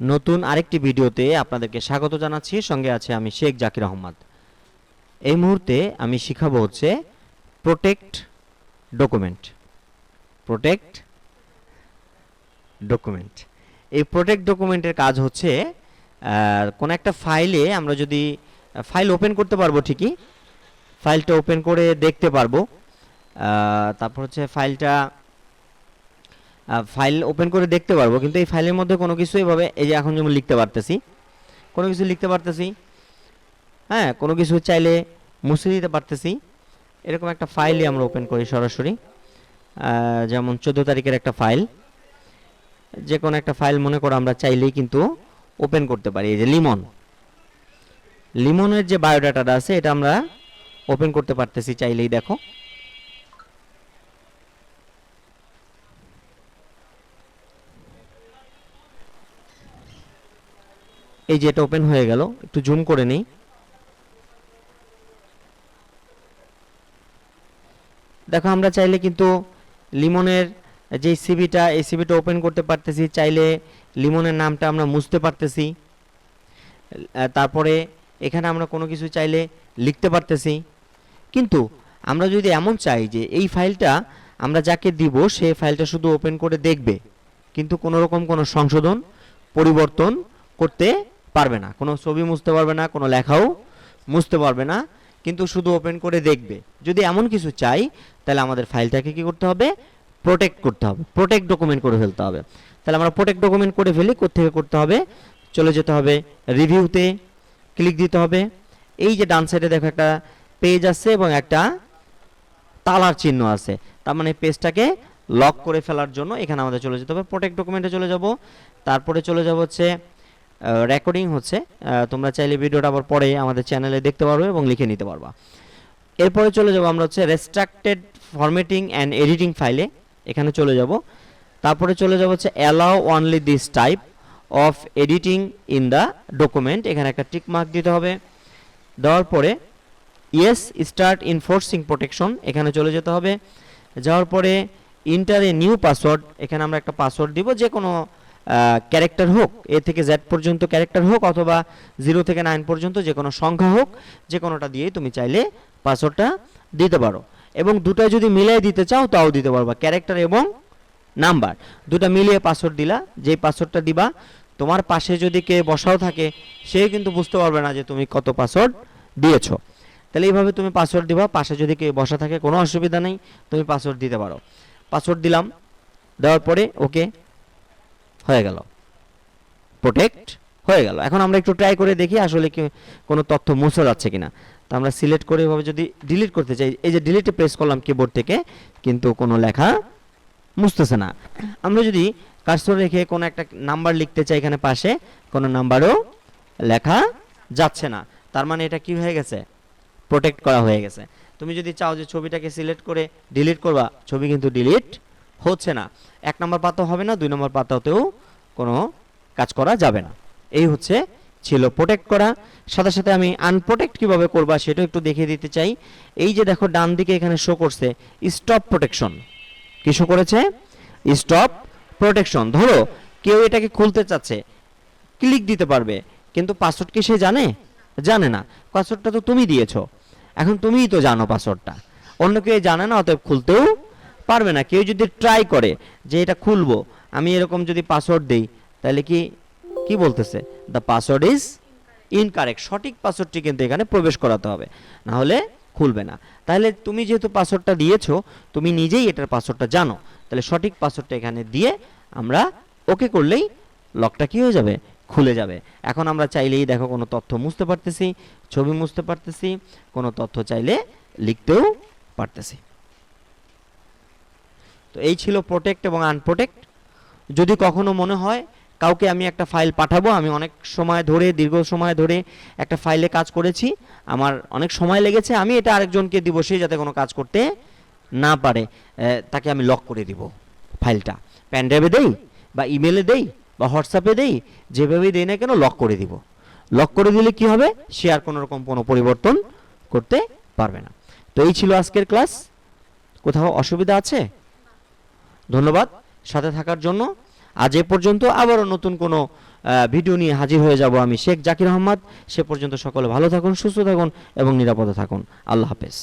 নতুন আরেকটি ভিডিওতে আপনাদেরকে স্বাগত জানাচ্ছি। সঙ্গে আছে আমি শেখ জাকির আহমদ। এই মুহূর্তে আমি শিখাবো হচ্ছে প্রোটেক্ট ডকুমেন্ট। Protect document. এই প্রোটেক্ট ডকুমেন্টের কাজ হচ্ছে কোন একটা ফাইলে আমরা যদি, ফাইল ওপেন করতে পারব ঠিকই, ফাইলটা ওপেন করে দেখতে পারব। তারপর হচ্ছে ফাইলটা ফাইল ওপেন করে দেখতে পারব, কিন্তু এই ফাইলের মধ্যে কোনো কিছু এভাবে, এই যে এখন যেমন লিখতে পারতেছি, কোনো কিছু লিখতে পারতেছি হ্যাঁ কোনো কিছু চাইলে মুছে দিতে পারতেছি। এরকম একটা ফাইলই আমরা ওপেন করি সরাসরি যেমন চোদ্দ তারিখের একটা ফাইল যে কোনো একটা ফাইল মনে করো আমরা চাইলেই কিন্তু ওপেন করতে পারি, এই যে লিমন লিমনের যে বায়োডাটাটা আছে, এটা আমরা ওপেন করতে পারতেছি চাইলেই, দেখো। এই যে এটা ওপেন হয়ে গেল, একটু জুম করে নেই। দেখো, আমরা চাইলে কিন্তু লিমনের যে সিবিটা এই সিবিটা ওপেন করতে পারতেছি, চাইলে লিমনের নামটা আমরা মুছতে পারতেছি। তারপরে এখানে আমরা কোনো কিছু চাইলে লিখতে পারতেছি। কিন্তু আমরা যদি এমন চাই যে এই ফাইলটা আমরা যাকে দিব সেই ফাইলটা শুধু ওপেন করে দেখবে। কিন্তু কোনো রকম কোনো সংশোধন, পরিবর্তন করতে পারবে না। কোনো ছবি মুছতে পারবে না, কোনো লেখাও মুছতে পারবে না, কিন্তু শুধু ওপেন করে দেখবে। যদি এমন কিছু চাই, তাহলে আমাদের ফাইলটাকে কি করতে হবে? প্রোটেক্ট করতে হবে। প্রোটেক্ট ডকুমেন্ট করে ফেলতে হবে। তাহলে আমরা প্রোটেক্ট ডকুমেন্ট করে ফেলি কোথেকে করতে হবে? চলে যেতে হবে রিভিউতে ক্লিক দিতে হবে। এই যে ডান সাইডে দেখো একটা পেজ আছে এবং একটা তালার চিহ্ন আছে। তার মানে পেজটাকে লক করে ফেলার জন্য এখানে আমাদের চলে যেতে হবে। প্রোটেক্ট ডকুমেন্টে চলে যাব। তারপরে চলে যাব হচ্ছে রেকর্ডিং হচ্ছে। তোমরা চাইলে ভিডিওটা আবার পরে আমাদের চ্যানেলে দেখতে পারবে এবং লিখে নিতে পারবা। এরপরে চলে যাব আমরা হচ্ছে রেস্ট্রাক্টেড ফরম্যাটিং অ্যান্ড এডিটিং ফাইলে এখানে চলে যাব। তারপরে চলে যাব হচ্ছে allow only this type of editing in the document এখানে একটা টিক মার্ক দিতে হবে। দেওয়ার পরে ইয়েস স্টার্ট ইনফোর্সিং প্রোটেকশন এখানে চলে যেতে হবে। যাওয়ার পরে ইন্টার নিউ পাসওয়ার্ড এখানে আমরা একটা পাসওয়ার্ড দিব। যে কোনো ক্যারেক্টার হোক এ থেকে জেড পর্যন্ত ক্যারেক্টার হোক অথবা জিরো থেকে নাইন পর্যন্ত যে কোনো সংখ্যা হোক, যে কোনোটা দিয়ে তুমি চাইলে পাসওয়ার্ডটা দিতে পারো। এবং দুটা যদি মিলিয়ে দিতে চাও, তাও দিতে পারবা। ক্যারেক্টার এবং নাম্বার দুটা মিলিয়ে পাসওয়ার্ড দিলা, যেই পাসওয়ার্ডটা দিবা, তোমার পাশে যদি কে বসাও থাকে, সে কিন্তু বুঝতে পারবে না যে তুমি কত পাসওয়ার্ড দিয়েছ। তাহলে এইভাবে তুমি পাসওয়ার্ড দিবা, পাশে যদি কেউ বসা থাকে, কোনো অসুবিধা নেই, তুমি পাসওয়ার্ড দিতে পারো। পাসওয়ার্ড দিলাম, দেওয়ার পরে ওকে হয়ে গেল। প্রোটেক্ট হয়ে গেল। এখন আমরা একটু ট্রাই করে দেখি আসলে কি কোনো তথ্য মুছে যাচ্ছে কিনা। তো আমরা সিলেক্ট করে এভাবে যদি ডিলিট করতে চাই, এই যে ডিলিটে প্রেস করলাম কিবোর্ড থেকে, কিন্তু কোনো লেখা মুছতেছে না। আমরা যদি কার্সর রেখে কোনো একটা নাম্বার লিখতে চাই এখানে পাশে, কোনো নাম্বারও লেখা যাচ্ছে না। তার মানে এটা কি হয়ে গেছে? প্রোটেক্ট করা হয়ে গেছে। তুমি যদি চাও যে ছবিটাকে সিলেক্ট করে ডিলিট করবা, ছবি কিন্তু ডিলিট হচ্ছে না। এক নম্বর পাতা হবে না, দুই নম্বর পাতাতেও কোনো কাজ করা যাবে না। এই হচ্ছে ছিল প্রোটেক্ট করা। সাথে সাথে আমি আনপ্রোটেক্ট কীভাবে করবা সেটাও একটু দেখিয়ে দিতে চাই। এই যে দেখো, ডান দিকে এখানে শো করছে স্টপ প্রোটেকশন কি শো করেছে? স্টপ প্রোটেকশন ধরো, কেউ এটাকে খুলতে চাচ্ছে ক্লিক দিতে পারবে, কিন্তু পাসওয়ার্ড কি সে জানে? জানে না। পাসওয়ার্ডটা তো তুমি দিয়েছ। এখন তুমিই তো জানো পাসওয়ার্ডটা অন্য কেউ জানে না, অতএব খুলতেও পারবে না, কেউ যদি ট্রাই করে যে এটা খুলবো, আমি এরকম যদি পাসওয়ার্ড দেই, তাহলে কি কি বলতেছে? দ্য পাসওয়ার্ড ইজ ইনকারেক্ট সঠিক পাসওয়ার্ডটি কিন্তু এখানে প্রবেশ করাতে হবে, না হলে খুলবে না। তাহলে তুমি যেহেতু পাসওয়ার্ডটা দিয়েছ, তুমি নিজেই এটার পাসওয়ার্ডটা জানো। তাহলে সঠিক পাসওয়ার্ডটা এখানে দিয়ে আমরা ওকে করলেই লকটা কি হয়ে যাবে? খুলে যাবে। এখন আমরা চাইলেই দেখো কোনো তথ্য মুছতে পারতেছি, ছবি মুছতে পারতেছি, কোনো তথ্য চাইলে লিখতেও পারতেছি। তো এই ছিল প্রোটেক্ট এবং আনপ্রোটেক্ট যদি কখনো মনে হয় কাউকে আমি একটা ফাইল পাঠাবো, আমি অনেক সময় ধরে, দীর্ঘ সময় ধরে একটা ফাইলে কাজ করেছি, আমার অনেক সময় লেগেছে, আমি এটা আরেকজনকে দিব, সে যাতে কোনো কাজ করতে না পারে তাকে আমি লক করে দিব ফাইলটা প্যান ড্রাইভে দেই বা ইমেলে দেই বা হোয়াটসঅ্যাপে দেই, যেভাবেই দেই না কেন লক করে দিব। লক করে দিলে কি হবে? সে আর কোনো রকম কোনো পরিবর্তন করতে পারবে না। তো এই ছিল আজকের ক্লাস কোথাও অসুবিধা আছে? ধন্যবাদ সাথে থাকার জন্য। আজ এ পর্যন্ত আবারও নতুন কোনো ভিডিও নিয়ে হাজির হয়ে যাব আমি শেখ জাকির আহমদ। সে পর্যন্ত সকলে ভালো থাকুন, সুস্থ থাকুন এবং নিরাপদে থাকুন। আল্লাহ হাফেজ।